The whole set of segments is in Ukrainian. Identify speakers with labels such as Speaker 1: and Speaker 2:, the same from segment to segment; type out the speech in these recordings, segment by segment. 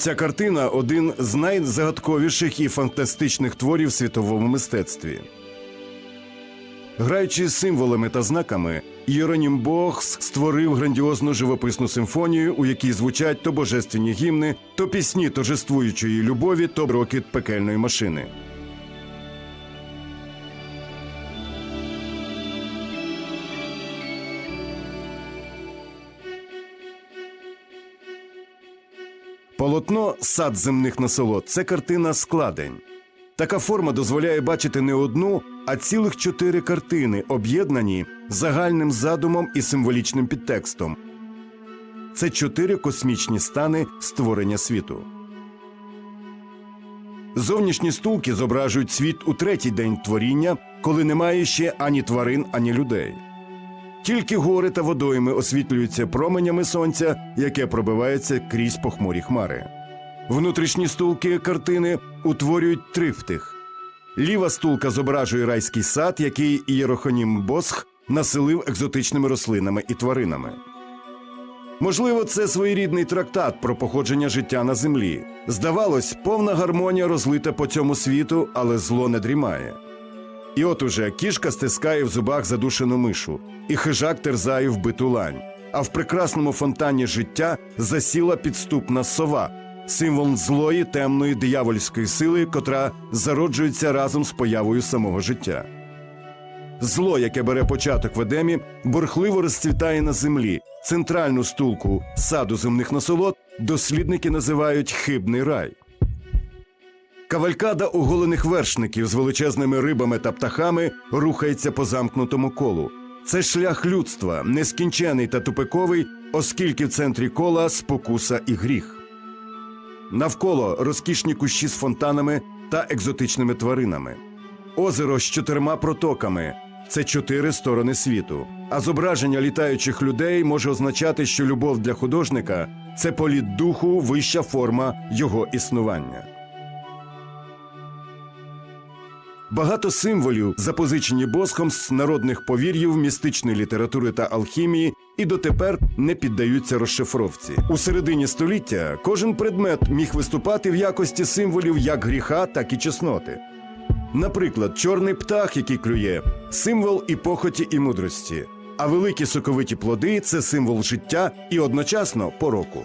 Speaker 1: Ця картина один з найзагадковіших і фантастичних творів світовому мистецтві. Граючи з символами та знаками, Єронім Богс створив грандіозну живописну симфонію, у якій звучать то божественні гімни, то пісні торжествуючої любові, то брокіт пекельної машини. Полотно Сад земних насолод це картина складень. Така форма дозволяє бачити не одну, а цілих чотири картини, об'єднані загальним задумом і символічним підтекстом. Це чотири космічні стани створення світу. Зовнішні стулки зображують світ у третій день творіння, коли немає ще ані тварин, ані людей. Тільки гори та водойми освітлюються променями сонця, яке пробивається крізь похмурі хмари. Внутрішні стулки картини утворюють триптих. Ліва стулка зображує райський сад, який Єрохонім Босх населив екзотичними рослинами і тваринами. Можливо, це своєрідний трактат про походження життя на землі. Здавалось, повна гармонія розлита по цьому світу, але зло не дрімає. І от уже кішка стискає в зубах задушену мишу, і хижак терзає вбиту лань. А в прекрасному фонтані життя засіла підступна сова, символ злої темної диявольської сили, котра зароджується разом з появою самого життя. Зло, яке бере початок в Едемі, бурхливо розцвітає на землі. Центральну стулку саду земних насолод дослідники називають хибний рай. Кавалькада оголених вершників з величезними рибами та птахами рухається по замкнутому колу. Це шлях людства, нескінчений та тупиковий, оскільки в центрі кола спокуса і гріх. Навколо розкішні кущі з фонтанами та екзотичними тваринами. Озеро з чотирма протоками це чотири сторони світу. А зображення літаючих людей може означати, що любов для художника це політ духу, вища форма його існування. Багато символів, запозичені боском з народних повір'їв, містичної літератури та алхімії, і дотепер не піддаються розшифровці. У середині століття кожен предмет міг виступати в якості символів як гріха, так і чесноти. Наприклад, чорний птах, який клює, символ і похоті, і мудрості, а великі соковиті плоди це символ життя і одночасно пороку.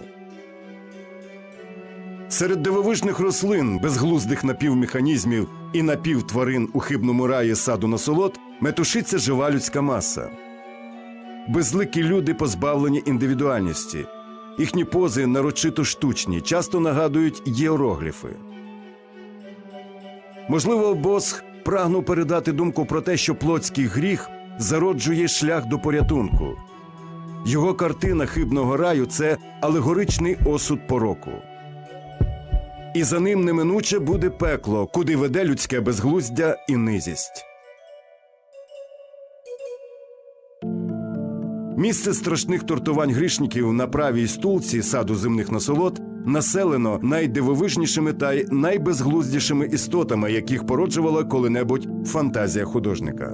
Speaker 1: Серед дивовижних рослин, безглуздих напівмеханізмів і напівтварин у хибному раї саду насолод метушиться жива людська маса. Безликі люди позбавлені індивідуальності. Їхні пози нарочито штучні, часто нагадують єрогліфи. Можливо, Босх прагнув передати думку про те, що плотський гріх зароджує шлях до порятунку. Його картина хибного раю це алегоричний осуд пороку. І за ним неминуче буде пекло, куди веде людське безглуздя і низість. Місце страшних тортувань грішників на правій стулці саду земних насолод населено найдивовижнішими та й найбезглуздішими істотами, яких породжувала коли-небудь фантазія художника.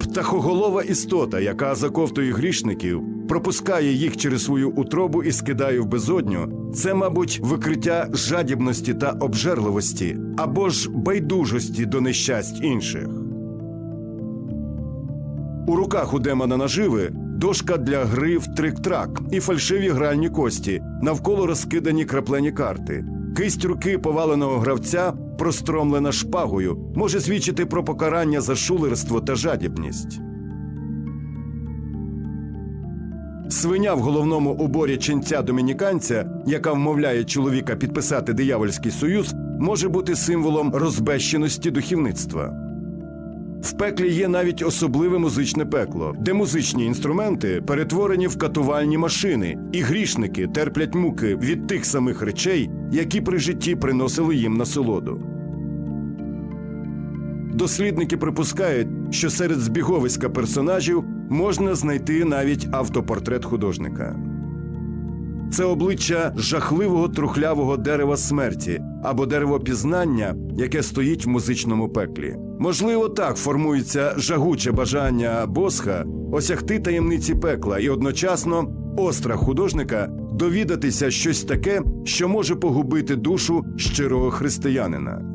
Speaker 1: Птахоголова істота, яка заковтує грішників, пропускає їх через свою утробу і скидає в безодню, це, мабуть, викриття жадібності та обжерливості або ж байдужості до нещасть інших. У руках у демона наживи дошка для гри в трик-трак і фальшиві гральні кості, навколо розкидані краплені карти. Кисть руки поваленого гравця, простромлена шпагою, може свідчити про покарання за шулерство та жадібність. Свиня в головному уборі ченця домініканця, яка вмовляє чоловіка підписати диявольський союз, може бути символом розбещеності духівництва. В пеклі є навіть особливе музичне пекло, де музичні інструменти перетворені в катувальні машини, і грішники терплять муки від тих самих речей, які при житті приносили їм насолоду. Дослідники припускають, що серед збіговиська персонажів можна знайти навіть автопортрет художника. Це обличчя жахливого трухлявого дерева смерті або дерево пізнання, яке стоїть в музичному пеклі. Можливо, так формується жагуче бажання босха осягти таємниці пекла і одночасно острах художника довідатися щось таке, що може погубити душу щирого християнина.